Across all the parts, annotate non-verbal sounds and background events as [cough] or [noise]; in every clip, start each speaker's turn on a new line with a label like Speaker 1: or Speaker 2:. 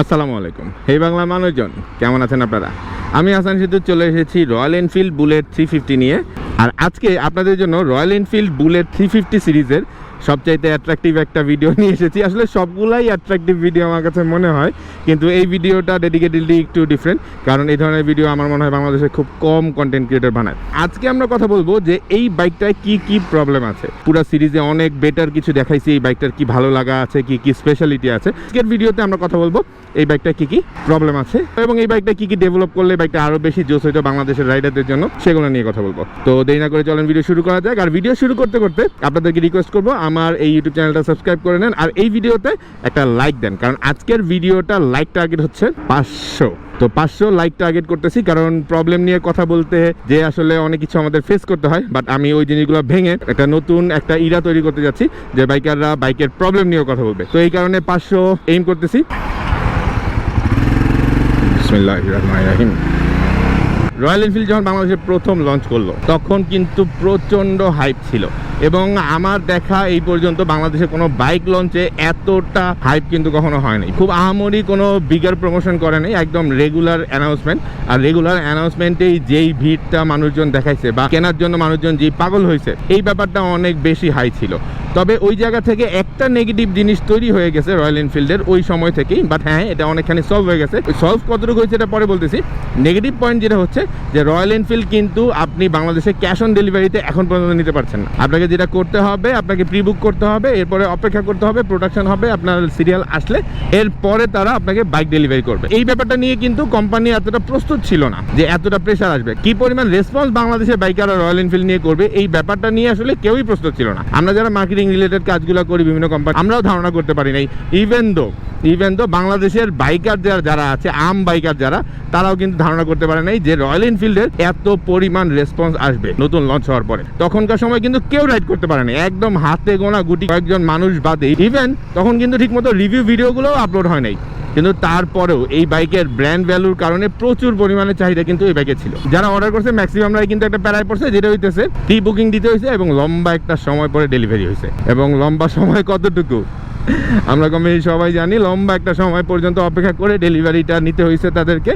Speaker 1: আসসালামু আলাইকুম। হে বাংলা মানুষজন, কেমন আছেন আপনারা? আমি আসান সিদ্ধু চলে এসেছি Royal Enfield Bullet three fifty নিয়ে। আর আজকে আপনাদের জন্য Royal Enfield Bullet three fifty সিরিজের সবচাইতে অ্যাট্রাকটিভ একটা ভিডিও [laughs] নিয়ে এসেছি। আসলে সবগুলাই অ্যাট্রাকটিভ ভিডিও আমার কাছে মনে হয়। কিন্তু এই ভিডিওটা ডেডিকেটেডলি একটু ডিফারেন্ট কারণ এই ধরনের ভিডিও আমার মনে হয় বাংলাদেশে খুব কম কন্টেন্ট ক্রিয়েটর বানায়। আজকে আমরা কথা বলব যে এই বাইকটায় কি কি প্রবলেম আছে। পুরো সিরিজে অনেক বেটার কিছু দেখাইছি, এই বাইকটার কি ভালো লাগা আছে, কি কি স্পেশালিটি আছে। আজকের ভিডিওতে আমরা কথা বলব, এই বাইকটা কি কি প্রবলেম আছে, এবং এই বাইকটা কি কি ডেভেলপ করলে বাইকটা আরও বেশি জোস হইতো বাংলাদেশের রাইডারদের জন্য, সেগুলো নিয়ে কথা বলব। তো দেরি না করে চলেন ভিডিও শুরু করা যাক। আর ভিডিও শুরু করতে করতে আপনাদেরকে রিকোয়েস্ট করব, আমার এই ইউটিউব চ্যানেলটা সাবস্ক্রাইব করে নেন, আর এই ভিডিওতে একটা লাইক দেন, কারণ আজকের ভিডিওটা লাইক টার্গেট হচ্ছে পাঁচশো। তো পাঁচশো লাইক টার্গেট করতেছি, কারণ প্রবলেম নিয়ে কথা বলতে যে আসলে অনেক কিছু আমাদের ফেস করতে হয় বাট আমি ওই জিনিসগুলো ভেঙে একটা নতুন একটা ইরা তৈরি করতে যাচ্ছি, যে বাইকাররা বাইকের প্রবলেম নিয়ে কথা বলবে। তো এই কারণে পাঁচশো এইম করতেছি। রয়্যাল এনফিল্ড যখন বাংলাদেশে প্রথম লঞ্চ করল, তখন কিন্তু প্রচণ্ড হাইপ ছিল। এবং আমার দেখা এই পর্যন্ত বাংলাদেশে কোনো বাইক লঞ্চে এতটা হাইপ কিন্তু কখনো হয় নাই খুব আহামরি কোনো বিগার প্রমোশন করে নাই, একদম রেগুলার অ্যানাউন্সমেন্ট আর রেগুলার অ্যানাউন্সমেন্টেই যেই ভিড়টা মানুষজন দেখাইছে বা কেনার জন্য মানুষজন যেই পাগল হয়েছে এই ব্যাপারটা অনেক বেশি হাই ছিল। তবে ওই জায়গা থেকে একটা নেগেটিভ জিনিস তৈরি হয়ে গেছে রয়্যাল এনফিল্ডের ওই সময় থেকেই। বাট হ্যাঁ এটা অনেকখানি সলভ হয়ে গেছে। সলভ কতটুকু হয়েছে এটা পরে বলতেছি। নেগেটিভ পয়েন্ট যেটা হচ্ছে যে রয়্যাল এনফিল্ড কিন্তু আপনি বাংলাদেশে ক্যাশ অন ডেলিভারিতে এখন পর্যন্ত নিতে পারছেন না। আপনাকে যেটা করতে হবে, আপনাকে প্রি বুক করতে হবে, এরপরে অপেক্ষা করতে হবে প্রোডাকশন হবে, আপনার সিরিয়াল আসলে, এরপরে তারা আপনাকে বাইক ডেলিভারি করবে। এই ব্যাপারটা নিয়ে কিন্তু কোম্পানি এতটা প্রস্তুত ছিল না যে এতটা প্রেশার আসবে। কি পরিমাণ রেসপন্স বাংলাদেশের বাইকাররা রয়্যাল এনফিল্ড নিয়ে করবে, এই ব্যাপারটা নিয়ে আসলে কেউই প্রস্তুত ছিল না। আমরা যারা মার্কেটিং রিলেটেড কাজগুলো করি বিভিন্ন কোম্পানি আমরাও ধারণা করতে পারি নাই। ইভেন দো ইভেন দো বাংলাদেশের বাইকার যারা যারা আছে, আম বাইকার যারা, তারাও কিন্তু ধারণা করতে পারে নাই যে রয়্যাল এনফিল্ডের এত পরিমাণ রেসপন্স আসবে নতুন লঞ্চ হওয়ার পরে। তখনকার সময় কিন্তু কেউ রাইড করতে পারে না একদম হাতে গোনা গুটি কয়েকজন মানুষ বাদে। ইভেন তখন কিন্তু ঠিকমতো রিভিউ ভিডিওগুলোও আপলোড হয় নাই। কিন্তু তারপরেও এই বাইকের ব্র্যান্ড ভ্যালুর কারণে প্রচুর পরিমাণে চাহিদা কিন্তু এই বাইকে ছিল। যারা অর্ডার করছে ম্যাক্সিমামরাই কিন্তু একটা প্যারায় পড়ছে, যেটা হইতেছে প্রি বুকিং দিতে হয়েছে এবং লম্বা একটা সময় পরে ডেলিভারি হয়েছে এবং লম্বা সময় কতটুকু? আমরা কমে সবাই জানি, লম্বা একটা সময় পর্যন্ত অপেক্ষা করে ডেলিভারিটা নিতে হয়েছে তাদেরকে।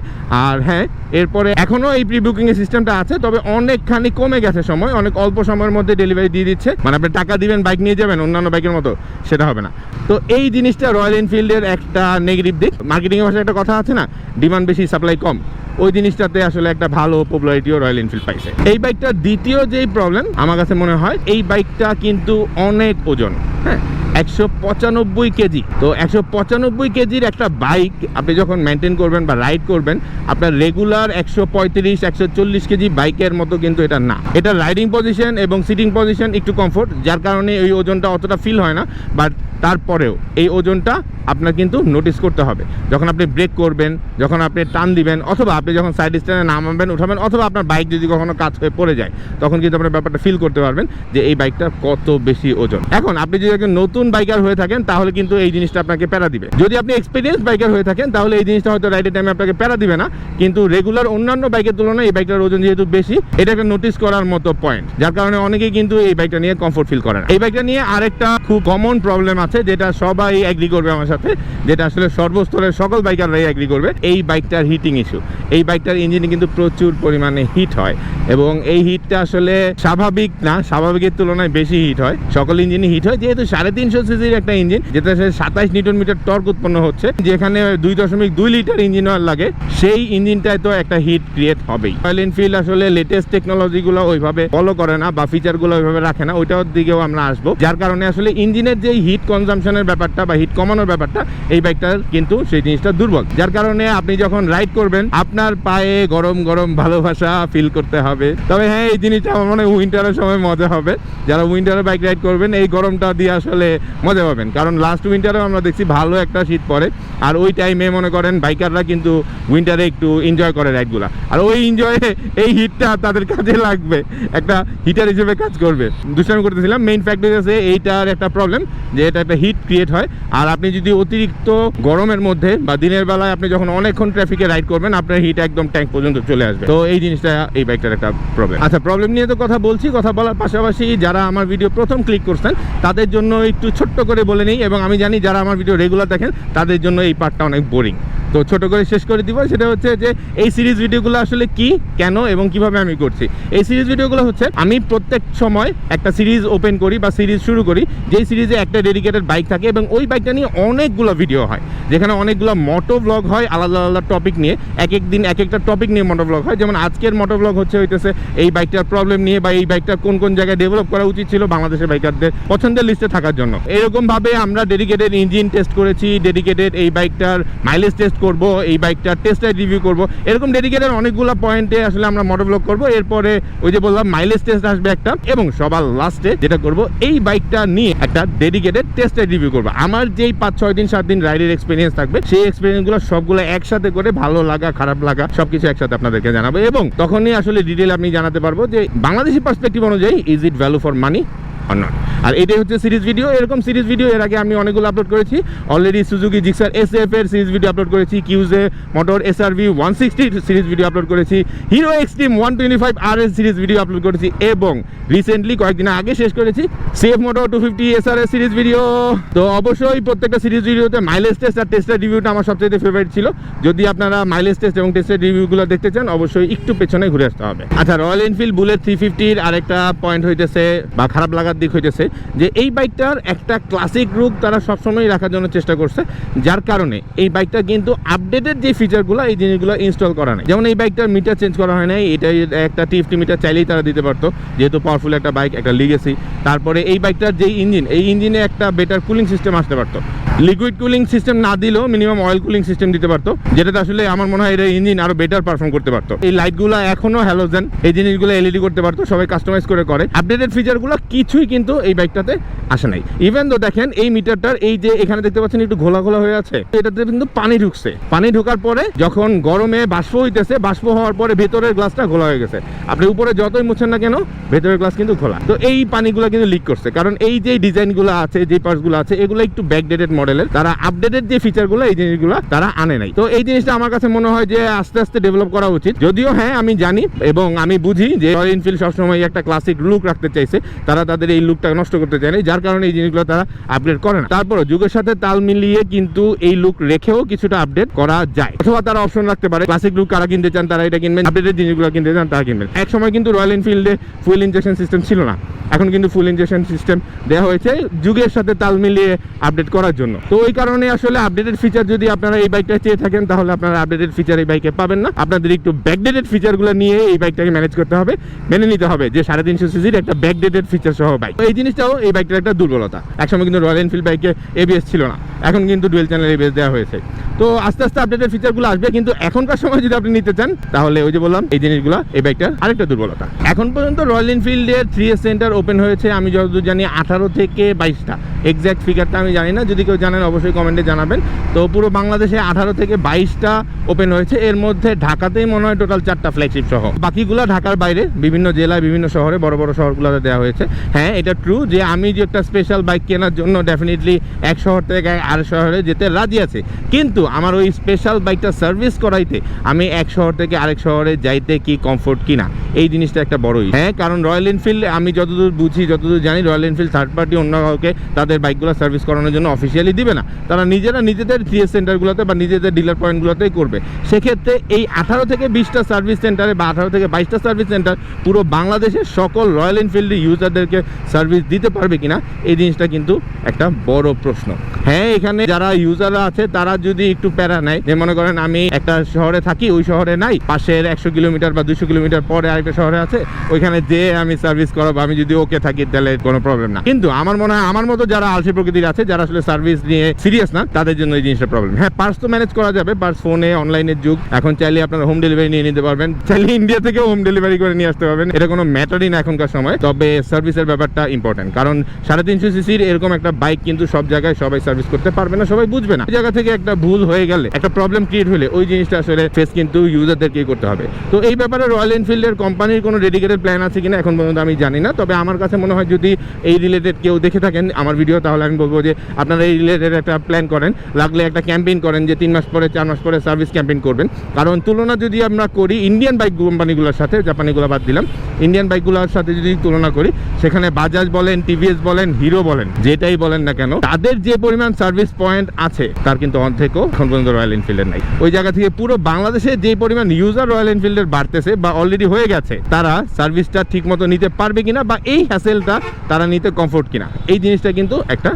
Speaker 1: আর হ্যাঁ এরপরে এখনও এই প্রি বুকিং এর সিস্টেমটা আছে, তবে অনেকখানি কমে গেছে সময়, অনেক অল্প সময়ের মধ্যে ডেলিভারি দিয়ে দিচ্ছে। মানে আপনি টাকা দিবেন বাইক নিয়ে যাবেন, অন্যান্য বাইকের মতো, সেটা হবে না। তো এই জিনিসটা রয়্যাল এনফিল্ডের একটা নেগেটিভ দিক। মার্কেটিং এর ভাষায় একটা কথা আছে না ডিমান্ড বেশি সাপ্লাই কম। ওই জিনিসটাতে আসলে একটা ভালো পপুলারিটিও রয়্যাল এনফিল্ড পাইছে। এই বাইকটার দ্বিতীয় যেই প্রবলেম আমার কাছে মনে হয় এই বাইকটা কিন্তু অনেক ওজন হ্যাঁ? একশো পঁচানব্বই কেজি। তো একশো পঁচানব্বই কেজির একটা বাইক আপনি যখন মেনটেন করবেন বা রাইড করবেন, আপনার রেগুলার একশো পঁয়ত্রিশ, একশো চল্লিশ কেজি বাইকের মতো কিন্তু এটা না। এটা রাইডিং পজিশন এবং সিটিং পজিশন একটু কমফোর্ট যার কারণে ওই ওজনটা অতটা ফিল হয় না বাট তারপরেও এই ওজনটা আপনার কিন্তু নোটিস করতে হবে। যখন আপনি ব্রেক করবেন, যখন আপনি টান দিবেন, অথবা আপনি যখন সাইড স্ট্যান্ডে নামাবেন, উঠাবেন, অথবা আপনার বাইক যদি কখনো কাজ হয়ে পড়ে যায়, তখন কিন্তু আপনার ব্যাপারটা ফিল করতে পারবেন যে এই বাইকটা কত বেশি ওজন। এখন আপনি যদি একজন নতুন বাইকার হয়ে থাকেন, তাহলে কিন্তু এই জিনিসটা আপনাকে প্যারা দিবে। যদি আপনি এক্সপিরিয়েন্স বাইকার হয়ে থাকেন, তাহলে এই জিনিসটা হয়তো রাইডের টাইমে আপনাকে প্যারা দিবে না, কিন্তু রেগুলার অন্যান্য বাইকের তুলনায় এই বাইকটার ওজন যেহেতু বেশি, এটা একটা নোটিস করার মতো পয়েন্ট যার কারণে অনেকেই কিন্তু এই বাইকটা নিয়ে কমফোর্ট ফিল করে না। এই বাইকটা নিয়ে আরেকটা খুব কমন প্রবলেম আছে যেটা সবাই এগ্রি করবে আমার সাথে, যেটা আসলে সর্বস্তরের সকল বাইকাররাই এগ্রি করবে, এই বাইকটার হিটিং ইস্যু এই বাইকটার ইঞ্জিনে কিন্তু প্রচুর পরিমাণে হিট হয় এবং এই হিটটা আসলে স্বাভাবিক না, স্বাভাবিকের তুলনায় বেশি হিট হয়। সকল ইঞ্জিনই হিট হয়, যেহেতু সাড়ে তিনশো সিসির একটা ইঞ্জিন যেটা সাতাইশ নিউটন মিটার টর্ক উৎপন্ন হচ্ছে, যেখানে দুই দশমিক দুই লিটার ইঞ্জিন অয়েল লাগে, সেই ইঞ্জিনটায় তো একটা হিট ক্রিয়েট হবেই। রয়্যাল এনফিল্ড আসলে লেটেস্ট টেকনোলজিগুলো ওইভাবে ফলো করে না বা ফিচারগুলো ওইভাবে রাখে না, ওইটার দিকেও আমরা আসব। যার কারণে আসলে ইঞ্জিনের যে হিট কনজামশনের ব্যাপারটা বা হিট কমানোর ব্যাপারটা, এই বাইকটার কিন্তু সেই জিনিসটা দুর্বল। যার কারণে আপনি যখন রাইড করবেন, আপনার পায়ে গরম গরম ভালোবাসা ফিল করতে হবে। তবে হ্যাঁ এই জিনিসটা মনে উইন্টারের সময় মজা হবে। যারা উইন্টারে বাইক রাইড করবেন, এই গরমটা দিয়ে আসলে মজা পাবেন। কারণ লাস্ট উইন্টারেও আমরা দেখছি ভালো একটা শীত পড়ে। আর ওই টাইমে মনে করেন বাইকাররা কিন্তু উইন্টারে একটু এনজয় করে রাইডগুলা আর ওই এনজয়ে এই হিটটা তাদের কাজে লাগবে। একটা হিটার হিসেবে কাজ করবে। দুষ্টামি করতেছিলাম। মেইন ফ্যাক্টর আছে এইটার একটা প্রবলেম যে এটা একটা হিট ক্রিয়েট হয়। আর আপনি যদি অতিরিক্ত গরমের মধ্যে বা দিনের বেলায় আপনি যখন অনেকক্ষণ ট্রাফিকে রাইড করবেন, আপনার হিট একদম ট্যাঙ্ক পর্যন্ত চলে আসবে। তো এই জিনিসটা এই বাইকটার একটা প্রবলেম আচ্ছা প্রবলেম নিয়ে তো কথা বলছি, কথা বলার পাশাপাশি যারা আমার ভিডিও প্রথম ক্লিক করছেন, তাদের জন্য একটু ছোট্ট করে বলে নিই, এবং আমি জানি যারা আমার ভিডিও রেগুলার দেখেন, তাদের জন্য এই পার্টটা অনেক বোরিং তো ছোট করে শেষ করে দিব। সেটা হচ্ছে যে এই সিরিজ ভিডিওগুলো আসলে কি, কেন এবং কীভাবে আমি করছি। এই সিরিজ ভিডিওগুলো হচ্ছে, আমি প্রত্যেক সময় একটা সিরিজ ওপেন করি বা সিরিজ শুরু করি, যেই সিরিজে একটা ডেডিকেটেড বাইক থাকে এবং ওই বাইকটা নিয়ে অনেকগুলো ভিডিও হয়। যেখানে অনেকগুলো মোটো ব্লগ হয়, আলাদা আলাদা টপিক নিয়ে, এক এক দিন, এক একটা টপিক নিয়ে মোটো ব্লগ হয়। যেমন আজকের মোটো ব্লগ হচ্ছে হইতেছে, এই বাইকটার প্রবলেম নিয়ে বা এই বাইকটা কোন কোন জায়গায় ডেভেলপ করা উচিত ছিল বাংলাদেশের বাইকারদের পছন্দের লিস্টে থাকার জন্য। এরকমভাবে আমরা ডেডিকেটেড ইঞ্জিন টেস্ট করেছি ডেডিকেটেড এই বাইকটার মাইলেজ টেস্ট করব, এই বাইকটা টেস্ট রিভিউ করব। এরকম ডেডিকেটেড অনেকগুলো পয়েন্টে আসলে আমরা মোটো ব্লগ করব। এরপরে ওই যে বললাম মাইলেজ টেস্ট আসবে একটা। এবং সবার লাস্টে যেটা করব, এই বাইকটা নিয়ে একটা ডেডিকেটেড টেস্ট রিভিউ করব। আমার যেই পাঁচ, ছয় দিন, সাত দিন রাইডের এক্সপিরিয়েন্স থাকবে, সেই এক্সপিরিয়েন্সগুলো সবগুলো একসাথে করে ভালো লাগা, খারাপ লাগা, সবকিছু একসাথে আপনাদেরকে জানাব। এবং তখনই আসলে ডিটেল আপনি জানাতে পারব যে, বাংলাদেশি পার্সপেক্টিভ অনুযায়ী is it value for money or not আর এটাই হচ্ছে সিরিজ ভিডিও এরকম সিরিজ ভিডিও এর আগে আমি অনেকগুলো আপলোড করেছি। Already Suzuki Gixxer S F এর সিরিজ ভিডিও আপলোড করেছি QJ motor S R V one সিক্সটির series video upload করেছি Hero Xtreme one twenty five R এর সিরিজ ভিডিও আপলোড করেছি এবং রিসেন্টলি কয়েকদিন আগে শেষ করেছি CF motor two fifty S R এর সিরিজ ভিডিও তো অবশ্যই প্রত্যেকটা সিরিজ ভিডিওতে মাইলেজ টেস্ট আর টেস্টের রিভিউটা আমার সবচেয়ে ফেভারিট ছিল। যদি আপনারা মাইলেজ টেস্ট এবং টেস্টের রিভিউগুলো দেখতে চান, অবশ্যই একটু পেছনে ঘুরে আসতে হবে। আচ্ছা রয়্যাল এনফিল্ড বুলেট থ্রি ফিফটির আরেকটা পয়েন্ট হইতেছে, বা খারাপ লাগার দিক হইতেছে যে এই বাইকটার একটা ক্লাসিক রূপ তারা সবসময় রাখার জন্য চেষ্টা করছে, যার কারণে এই বাইকটা কিন্তু আপডেটেড যে ফিচারগুলো এই জিনিসগুলো ইনস্টল করা নেই। যেমন এই বাইকটার মিটার চেঞ্জ করা হয় নাই এটা একটা টিএফটি মিটার চাইলেই তারা দিতে পারতো, যেহেতু পাওয়ারফুল একটা বাইক একটা লিগেসি তারপরে এই বাইকটার যেই ইঞ্জিন এই ইঞ্জিনে একটা বেটার কুলিং সিস্টেম আসতে পারতো। লিকুইড কুলিং সিস্টেম না দিলেও মিনিমাম অয়েল কুলিং সিস্টেম দিতে পারতো, যেটাতে আসলে আমার মনে হয় এটা ইঞ্জিন আরও বেটার পারফর্ম করতে পারতো। এই লাইটগুলো এখনও হ্যালোজেন এই জিনিসগুলো এলইডি করতে পারতো, সবাই কাস্টমাইজ করে করে। আপডেটেড ফিচারগুলো কিছুই কিন্তু এই বাইকটাতে আসে নাই। ইভেন তো দেখেন, এই মিটারটার এই যে এখানে দেখতে পাচ্ছেন একটু ঘোলা ঘোলা হয়ে আছে, এটাতে কিন্তু পানি ঢুকছে। পানি ঢোকার পরে যখন গরমে বাষ্প হইতেছে, বাষ্প হওয়ার পরে ভেতরের গ্লাসটা ঘোলা হয়ে গেছে। আপনি উপরে যতই মুছেন না কেন, ভেতরের গ্লাস কিন্তু খোলা তো এই পানিগুলো কিন্তু লিক করছে। কারণ এই যে ডিজাইনগুলো আছে, যে পার্টসগুলো আছে, এগুলো একটু ব্যাকডেটেড মডেলের তারা আপডেটেড যে ফিচারগুলো এই জিনিসগুলো তারা আনে নাই। তো এই জিনিসটা আমার কাছে মনে হয় যে আস্তে আস্তে ডেভেলপ করা উচিত। যদিও হ্যাঁ আমি জানি এবং আমি বুঝি যে রয়্যাল এনফিল্ড সবসময় একটা ক্লাসিক লুক রাখতে চাইছে। তারা তাদের এই লুকটা নষ্ট করতে চায় না যার কারণে এই জিনিসগুলো তারা আপডেট করে না। তারপর যুগের সাথে তাল মিলিয়ে কিন্তু এই লুক রেখেও কিছুটা আপডেট করা যায়। অথবা তারা অপশন রাখতে পারে ক্লাসিক লুক কারা কিনতে চান তারা এটা কিনবেন আপডেটেড জিনিসগুলো কিনতে চান তারা কিনবেন। এক সময় কিন্তু রয়্যাল এনফিল্ডে ফুয়েল ইনজেকশন সিস্টেম ছিল না। এখন কিন্তু ফুল ইনজেকশন সিস্টেম দেওয়া হয়েছে যুগের সাথে তাল মিলিয়ে আপডেট করার জন্য। তো ওই কারণে আসলে আপডেটেড ফিচার যদি আপনারা এই বাইকটা চেয়ে থাকেন, তাহলে আপনারা আপডেটেড ফিচার এই বাইকে পাবেন না। আপনাদের একটু ব্যাকডেটেড ফিচারগুলো নিয়ে এই বাইকটাকে ম্যানেজ করতে হবে। মেনে নিতে হবে যে সাড়ে তিনশো সিসির একটা ব্যাকডেটেড ফিচার সহ বাইক এই জিনিসটাও এই বাইকটার একটা দুর্বলতা। একসময় কিন্তু রয়্যাল এনফিল্ড বাইকে এবিএস ছিল না। এখন কিন্তু ডুয়েল চ্যানেল এবিএস দেওয়া হয়েছে। তো আস্তে আস্তে আপডেটেড ফিচারগুলো আসবে, কিন্তু এখনকার সময় যদি আপনি নিতে চান, তাহলে ওই যে বললাম, এই জিনিসগুলো এই বাইকটার আরেকটা দুর্বলতা। এখন পর্যন্ত রয়্যাল এনফিল্ডের থ্রি এস সেন্টার ওপেন হয়েছে, আমি যতদূর জানি আঠারো থেকে বাইশটা। এক্স্যাক্ট ফিগারটা আমি জানি না, যদি কেউ জানেন অবশ্যই কমেন্টে জানাবেন। তো পুরো বাংলাদেশে আঠারো থেকে বাইশটা ওপেন হয়েছে, এর মধ্যে ঢাকাতেই মনে হয় টোটাল চারটা ফ্ল্যাগশিপ সহ। বাকিগুলো ঢাকার বাইরে, বিভিন্ন জেলায়, বিভিন্ন শহরে, বড় বড় শহরগুলোতে দেওয়া হয়েছে। হ্যাঁ এটা ট্রু যে আমি যে একটা স্পেশাল বাইক কেনার জন্য ডেফিনেটলি এক শহর থেকে আর শহরে যেতে রাজি আছে। কিন্তু আমার ওই স্পেশাল বাইকটা সার্ভিস করাইতে আমি এক শহর থেকে আরেক শহরে যাইতে কি কমফোর্ট কিনা, এই জিনিসটা একটা বড়ই হ্যাঁ কারণ রয়্যাল এনফিল্ড আমি যতদূর বুঝি, যতদূর জানি রয়্যাল এনফিল্ড থার্ড পার্টি অন্য কাউকে তাদের বাইকগুলো সার্ভিস করানোর জন্য অফিসিয়ালি দিবে না। তারা নিজেরা নিজেদের সিএস সেন্টারগুলোতে বা নিজেদের ডিলার পয়েন্টগুলোতেই করবে। সেক্ষেত্রে এই আঠারো থেকে বিশটা সার্ভিস সেন্টারে বা আঠারো থেকে বাইশটা সার্ভিস সেন্টার পুরো বাংলাদেশের সকল রয়্যাল এনফিল্ড ইউজারদেরকে সার্ভিস দিতে পারবে কিনা, এই জিনিসটা কিন্তু একটা বড় প্রশ্ন। হ্যাঁ এখানে যারা ইউজাররা আছে, তারা যদি একটু প্যারা নেয়, যে মনে করেন আমি একটা শহরে থাকি, ওই শহরে নাই, পাশের একশো কিলোমিটার বা দুশো কিলোমিটার পরে আরেকটা শহরে আছে, ওইখানে যে আমি সার্ভিস করাবো, আমি যদি ওকে থাকি, তাহলে কোনো প্রবলেম না। কিন্তু আমার মনে হয়, আমার মতো যারা আলসি প্রকৃতির আছে, যারা আসলে সার্ভিস নিয়ে সিরিয়াস না, তাদের জন্য এই জিনিসটা প্রবলেম হ্যাঁ পার্স তো ম্যানেজ করা যাবে পার্স ফোনে অনলাইনের যুগ। এখন চাইলে আপনারা হোম ডেলিভারি নিয়ে নিতে পারবেন। চাইলে ইন্ডিয়া থেকে হোম ডেলিভারি করে নিয়ে আসতে পারবেন। এটা কোনো ম্যাটারই না এখনকার সময়। তবে সার্ভিসের ব্যাপারটা ইম্পর্টেন্ট কারণ সাড়ে তিনশো সিসির এরকম একটা বাইক কিন্তু সব জায়গায় সবাই সার্ভিস করতে পারবে না, সবাই বুঝবে না। জায়গা থেকে একটা ভুল হয়ে গেলে, একটা প্রবলেম ক্রিয়েট হলে ওই জিনিসটা আসলে ফেস কিন্তু ইউজারদেরকেই করতে হবে। তো এই ব্যাপারে রয়্যাল এনফিল্ডের কোম্পানির কোনো ডেডিকেটেড প্ল্যান আছে কিনা এখন পর্যন্ত আমি জানি না। তবে আমার কাছে মনে হয় যদি এই রিলেটেড কেউ দেখে থাকেন আমার ভিডিও তাহলে আমি বলব যে আপনারা এই রিলেটেড একটা প্ল্যান করেন। লাগলে একটা ক্যাম্পেইন করেন যে তিন মাস পরে, চার মাস পরে সার্ভিস ক্যাম্পেইন করবেন। কারণ তুলনা যদি আমরা করি ইন্ডিয়ান বাইক কোম্পানিগুলোর সাথে জাপানিগুলো বাদ দিলাম ইন্ডিয়ান বাইকগুলোর সাথে যদি তুলনা করি, সেখানে বাজাজ বলেন টিভিএস বলেন হিরো বলেন, যেটাই বলেন না কেন, তাদের যে পরিমাণ সার্ভিস পয়েন্ট আছে, তার কিন্তু অর্ধেকও এখন পর্যন্ত রয়্যাল এনফিল্ডের নাই। ওই জায়গা থেকে পুরো বাংলাদেশে যে পরিমাণ ইউজার রয়্যাল এনফিল্ডের বাড়তেছে বা অলরেডি হয়ে গেছে, তারা সার্ভিসটা ঠিক মতো নিতে পারবে কিনা বা এই হ্যাসেলটা তারা নিতে কমফোর্ট কিনা, এই জিনিসটা কিন্তু একটা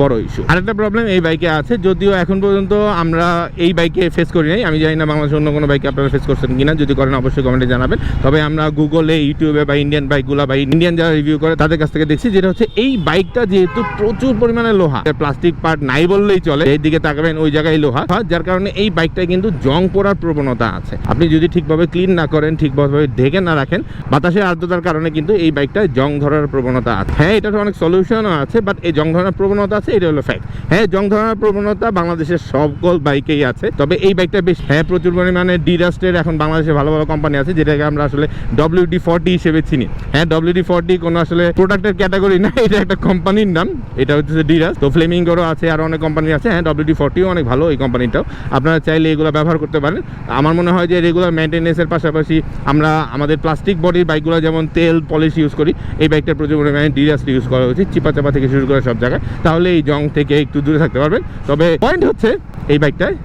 Speaker 1: বড় ইস্যু আরেকটা প্রবলেম এই বাইকে আছে, যদিও এখন পর্যন্ত আমরা এই বাইকে ফেস করি নাই। আমি জানি না বাংলাদেশের অন্য কোনো বাইকে আপনারা ফেস করছেন কিনা, যদি করেন অবশ্যই কমেন্টে জানাবেন। তবে আমরা গুগলে ইউটিউবে বা ইন্ডিয়ান বাইকগুলো বা ইন্ডিয়ান যারা রিভিউ করে, তাদের কাছ থেকে দেখছি যেটা হচ্ছে এই বাইকটা যেহেতু প্রচুর পরিমাণে লোহা। প্লাস্টিক পার্ট নাই বললেই চলে, এই দিকে তাকাবেন, ওই জায়গায় লোহা। যার কারণে এই বাইকটায় কিন্তু জং পড়ার প্রবণতা আছে। আপনি যদি ঠিকভাবে ক্লিন না করেন, ঠিকভাবে ঢেকে না রাখেন, বাতাসের আর্দ্রতার কারণে কিন্তু এই বাইকটায় জং ধরার প্রবণতা আছে। হ্যাঁ এটার অনেক সলিউশনও আছে বাট এই জং ধরার প্রবণতা আছে, এটা হলো ফ্যাক্ট হ্যাঁ জং ধরার প্রবণতা বাংলাদেশের সকল বাইকেই আছে। তবে এই বাইকটা বেশ হ্যাঁ প্রচুর পরিমাণে ডিরাস্টের এখন বাংলাদেশে ভালো ভালো কোম্পানি আছে, যেটাকে আমরা আসলে ডব্লিউডি ফর্টি হিসেবে চিনি। হ্যাঁ ডব্লিউডি ফর্টি কোনো আসলে প্রোডাক্টের ক্যাটাগরি না, এটা একটা কোম্পানির নাম, এটা হচ্ছে ডিরাস তো ফ্লেমিঙ্গোরও আছে, আর অনেক কোম্পানি আছে। হ্যাঁ ডব্লিউডি ফর্টিও অনেক ভালো এই কোম্পানিটাও আপনারা চাইলে এগুলো ব্যবহার করতে পারেন। আমার মনে হয় যে রেগুলার মেনটেন্যান্সের পাশাপাশি আমরা আমাদের প্লাস্টিক বডির বাইকগুলো যেমন তেল পলিশ ইউজ করি, এই বাইকটা প্রচুর পরিমাণে ডিরাস্ট ইউজ করা উচিত চিপা চাপা থেকে শুরু করে সব জায়গায়। তাহলে এই জং থেকে একটু দূরে থাকতে পারবেন। তবে পয়েন্ট হচ্ছে এই বাইকটায়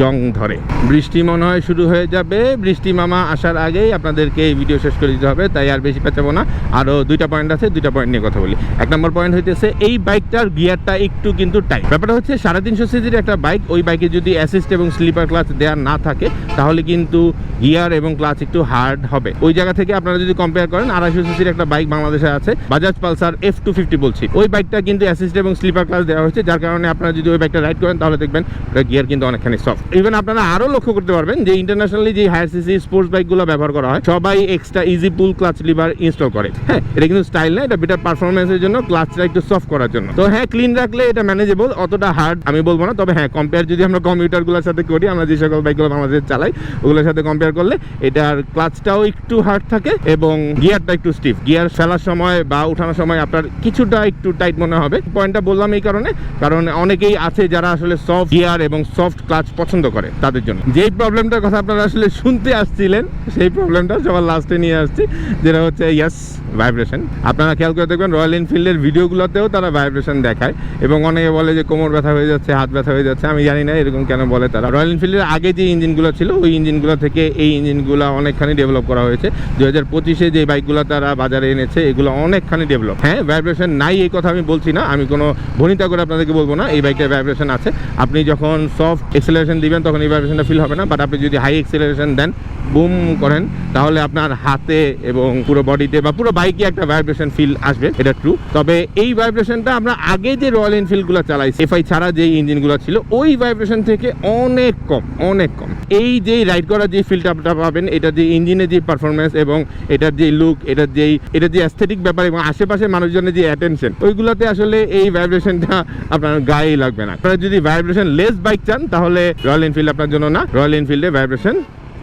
Speaker 1: জং ধরে। বৃষ্টি মনে হয় শুরু হয়ে যাবে। বৃষ্টি মামা আসার আগেই আপনাদেরকে এই ভিডিও শেষ করে দিতে হবে, তাই আর বেশি পেঁচাবো না। আরও দুইটা পয়েন্ট আছে, দুইটা পয়েন্ট নিয়ে কথা বলি। এক নম্বর পয়েন্ট হইতেছে, এই বাইকটার গিয়ারটা একটু কিন্তু টাইট ব্যাপারটা হচ্ছে সাড়ে তিনশো সিজির একটা বাইক ওই বাইকে যদি অ্যাসিস্ট এবং স্লিপার ক্লাচ দেওয়া না থাকে, তাহলে কিন্তু গিয়ার এবং ক্লাচ একটু হার্ড হবে। ওই জায়গা থেকে আপনারা যদি কম্পেয়ার করেন, আড়াইশো সিসির একটা বাইক বাংলাদেশে আছে Bajaj Pulsar F two fifty বলছি। ওই বাইকটা কিন্তু অ্যাসিস্ট এবং স্লিপার ক্লাচ দেওয়া হয়েছে, যার কারণে আপনারা যদি ওই বাইকটা রাইড করেন, তাহলে দেখবেন গিয়ার কিন্তু অনেকখানি সফট ইভেন আপনারা আরও লক্ষ্য করতে পারবেন যে ইন্টারন্যাশনালি যে হায়ার সিসি স্পোর্টস বাইকগুলো ব্যবহার করা হয়, সবাই extra easy pull clutch lever install করে। হ্যাঁ এটা কিন্তু স্টাইল না, এটা বেটার পারফরমেন্সের জন্য ক্লাচটা একটু সফট করার জন্য। তো হ্যাঁ ক্লিন রাখলে এটা ম্যানেজেবল অতটা হার্ড আমি বলব না, তবে হ্যাঁ কম্পেয়ার যদি আমরা কম্পিউটারগুলোর সাথে করি, আমরা যে সকল বাইকগুলো বাংলাদেশে চালাই, ওগুলোর সাথে কম্পেয়ার করলে এটার ক্লাচটাও একটু হার্ড থাকে এবং গিয়ারটা একটু স্টিফ গিয়ার ফেলার সময় বা উঠানোর সময় আপনার কিছুটা একটু টাইট মনে হবে। পয়েন্টটা বললাম এই কারণে, কারণ অনেকেই আছে যারা আসলে সফট গিয়ার এবং সফট ক্লাচ পছন্দ করে তাদের জন্য। যেই প্রবলেমটার কথা আপনারা আসলে শুনতে আসছিলেন, সেই প্রবলেমটা সবার লাস্টে নিয়ে আসছি, যেটা হচ্ছে ইয়াস ভাইব্রেশন আপনারা খেয়াল করে দেখবেন রয়্যাল এনফিল্ডের ভিডিওগুলোতেও তারা ভাইব্রেশন দেখায়, এবং অনেকে বলে যে, কোমর ব্যথা হয়ে যাচ্ছে, হাত ব্যথা হয়ে যাচ্ছে, আমি জানি না, এরকম কেন বলে তারা। রয়্যাল এনফিল্ডের আগে যে ইঞ্জিনগুলো ছিল, ওই ইঞ্জিনগুলো থেকে এই ইঞ্জিনগুলো অনেকখানি ডেভেলপ করা হয়েছে। দু হাজার পঁচিশে যে বাইকগুলো তারা বাজারে এনেছে, এগুলো অনেকখানি ডেভেলপ হ্যাঁ ভাইব্রেশন নাই, এই কথা আমি বলছি না, আমি কোনো ভনিতা করে আপনাদেরকে বলব না, এই বাইকের ভাইব্রেশন আছে। আপনি যখন সফট এক্সেলারেশন দিবেন তখন এই ফিল হবে না। বাট আপনি যদি হাই অ্যাক্সেলারেশন দেন বুম করেন, তাহলে আপনার হাতে এবং পুরো বডিতে বা পুরো বাইকে একটা ভাইব্রেশন ফিল আসবে, এটা ট্রু তবে এই ভাইব্রেশনটা আমরা আগে যে রয়্যাল এনফিল্ডগুলো চালাইছি এফআই ছাড়া যে ইঞ্জিনগুলো ছিল, ওই ভাইব্রেশন থেকে অনেক কম অনেক কম। এই যে রাইড করার যে ফিলটা আপনারা পাবেন, এটা যে ইঞ্জিনের যে পারফরমেন্স এবং এটার যে লুক এটার যেই এটার যে অ্যাস্থেটিক ব্যাপার এবং আশেপাশে মানুষজনের যে অ্যাটেনশন ওইগুলোতে আসলে এই ভাইব্রেশনটা আপনার গায়েই লাগবে না। আপনারা যদি ভাইব্রেশন লেস বাইক চান, তাহলে রয়্যাল এনফিল্ড আপনার জন্য না রয়্যাল এনফিল্ডে ভাইব্রেশন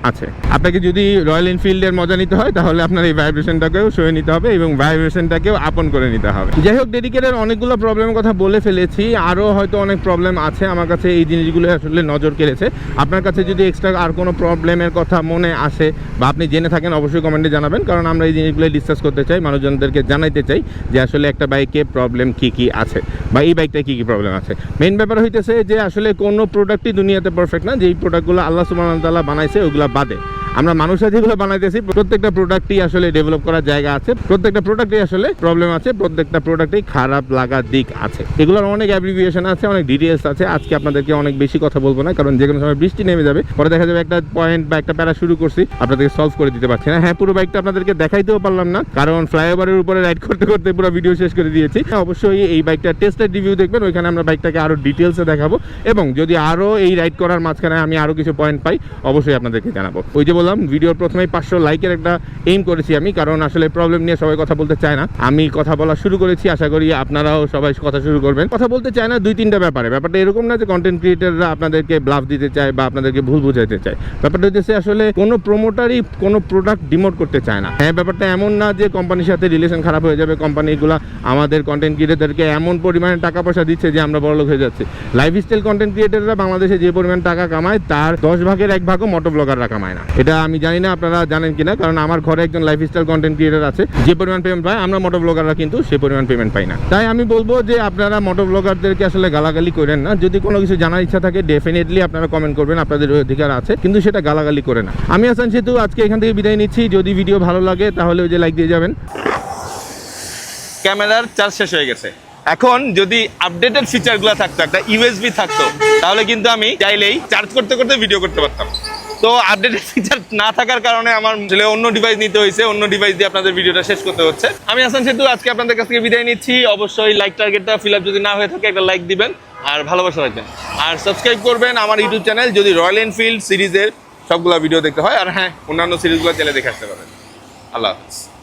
Speaker 1: আছে। আপনাকে যদি রয়্যাল এনফিল্ডের মজা নিতে হয়, তাহলে আপনার এই ভাইব্রেশনটাকেও সয়ে নিতে হবে এবং ভাইব্রেশনটাকেও আপন করে নিতে হবে। যাই হোক ডেডিকেটের অনেকগুলো প্রবলেমের কথা বলে ফেলেছি। আরও হয়তো অনেক প্রবলেম আছে। আমার কাছে এই জিনিসগুলো আসলে নজর কেড়েছে। আপনার কাছে যদি এক্সট্রা আর কোনো প্রবলেমের কথা মনে আসে বা আপনি জেনে থাকেন, অবশ্যই কমেন্টে জানাবেন। কারণ আমরা এই জিনিসগুলো ডিসকাস করতে চাই, মানুষজনদেরকে জানাইতে চাই যে আসলে একটা বাইকে প্রবলেম কি কি আছে বা এই বাইকটায় কী কী প্রবলেম আছে। মেন ব্যাপার হইতেছে যে আসলে কোনো প্রোডাক্টই দুনিয়াতে পারফেক্ট না। যেই প্রোডাক্টগুলো আল্লাহ সুবহানাহু ওয়া বানাইছে ওগুলো বাদে। আমরা মানুষরা যেগুলো বানাইতেছি প্রত্যেকটা প্রোডাক্টই আসলে ডেভেলপ করার জায়গা আছে প্রত্যেকটা প্রোডাক্টই আসলে প্রবলেম আছে প্রত্যেকটা প্রোডাক্টেই খারাপ লাগার দিক আছে। এগুলোর অনেক অ্যাব্রিভিয়েশন আছে অনেক ডিটেলস আছে। আজকে আপনাদেরকে অনেক বেশি কথা বলব না কারণ যে কোনো সময় বৃষ্টি নেমে যাবে। পরে দেখা যাবে একটা পয়েন্ট বা একটা প্যারা শুরু করছি আপনাদেরকে সলভ করে দিতে পারছি না। হ্যাঁ পুরো বাইকটা আপনাদেরকে দেখাইতেও পারলাম না কারণ ফ্লাইওভারের উপরে রাইড করতে করতে পুরো ভিডিও শেষ করে দিয়েছি। হ্যাঁ, অবশ্যই এই বাইকটা টেস্টের রিভিউ দেখবেন ওইখানে আমরা বাইকটাকে আরও ডিটেলসে দেখাবো। এবং যদি আরও এই রাইড করার মাঝখানে আমি আরও কিছু পয়েন্ট পাই অবশ্যই আপনাদেরকে জানাব। ওই যে বললাম, ভিডিওর প্রথমেই পাঁচশো লাইকের একটা এইম করেছি আমি, কারণ আসলে প্রবলেম নিয়ে সবাই কথা বলতে চায় না। আমি কথা বলা শুরু করেছি, আশা করি আপনারাও সবাই কথা শুরু করবেন। কথা বলতে চায় না দুই তিনটা ব্যাপারে। ব্যাপারটা এরকম না যে কন্টেন্ট ক্রিয়েটাররা আপনাদেরকে ব্লাফ দিতে চায় বা আপনাদেরকে ভুল বুঝাইতে চায়। ব্যাপারটা হচ্ছে আসলে কোনো প্রমোটারই কোনো প্রোডাক্ট ডিমোট করতে চায় না। হ্যাঁ ব্যাপারটা এমন না যে কোম্পানির সাথে রিলেশন খারাপ হয়ে যাবে কোম্পানিগুলো আমাদের কন্টেন্ট ক্রিয়েটারদেরকে এমন পরিমাণে টাকা পয়সা দিচ্ছে যে আমরা বড়লোক হয়ে যাচ্ছি। লাইফস্টাইল কন্টেন্ট ক্রিয়েটাররা বাংলাদেশে যে পরিমাণ টাকা কামায়, তার দশ ভাগের এক ভাগও মোটো ব্লগাররা কামায় না। এটা আমি জানি না, আপনারা জানেন কিনা, কারণ আমার ঘরে একজন লাইফস্টাইল কন্টেন্ট ক্রিয়েটার আছে। যে পরিমাণ পেমেন্ট পায়, আমরা মোটো ব্লগাররা কিন্তু সে পরিমাণ পেমেন্ট পাই না। তাই আমি বলব যে আপনারা মোটো ব্লগারদেরকে আসলে গালাগালি করেন না। যদি কোনো কিছু জানার ইচ্ছা থাকে ডেফিনেটলি আপনারা কমেন্ট করবেন, আপনাদের অধিকার আছে, কিন্তু সেটা গালাগালি করে না। আমি আসান সেতু, আজকে এখান থেকে বিদায় নিচ্ছি। যদি ভিডিও ভালো লাগে, তাহলে ওই যে লাইক দিয়ে যাবেন।
Speaker 2: ক্যামেরার চার্জ শেষ হয়ে গেছে। এখন যদি আপডেটেড ফিচারগুলো থাকতো, একটা ইউএসবি থাকতো, তাহলে কিন্তু আমি চাইলেই চার্জ করতে করতে ভিডিও করতে পারতাম। তো আপডেটেড ফিচার না থাকার কারণে আমার ছেলে অন্য ডিভাইস নিতে হয়েছে, অন্য ডিভাইস দিয়ে আপনাদের ভিডিওটা শেষ করতে হচ্ছে। আমি আসান সেতু, আজকে আপনাদের কাছ থেকে বিদায় নিচ্ছি। অবশ্যই লাইক টার্গেটটা ফিল আপ যদি না হয়ে থাকে, একটা লাইক দিবেন আর ভালোবাসা রাখবেন। আর সাবস্ক্রাইব করবেন আমার ইউটিউব চ্যানেল যদি রয়্যাল এনফিল্ড সিরিজের সবগুলো ভিডিও দেখতে হয়, আর হ্যাঁ অন্যান্য সিরিজগুলো চ্যানেলে দেখে আসতে পারেন। আল্লাহ হাফিজ।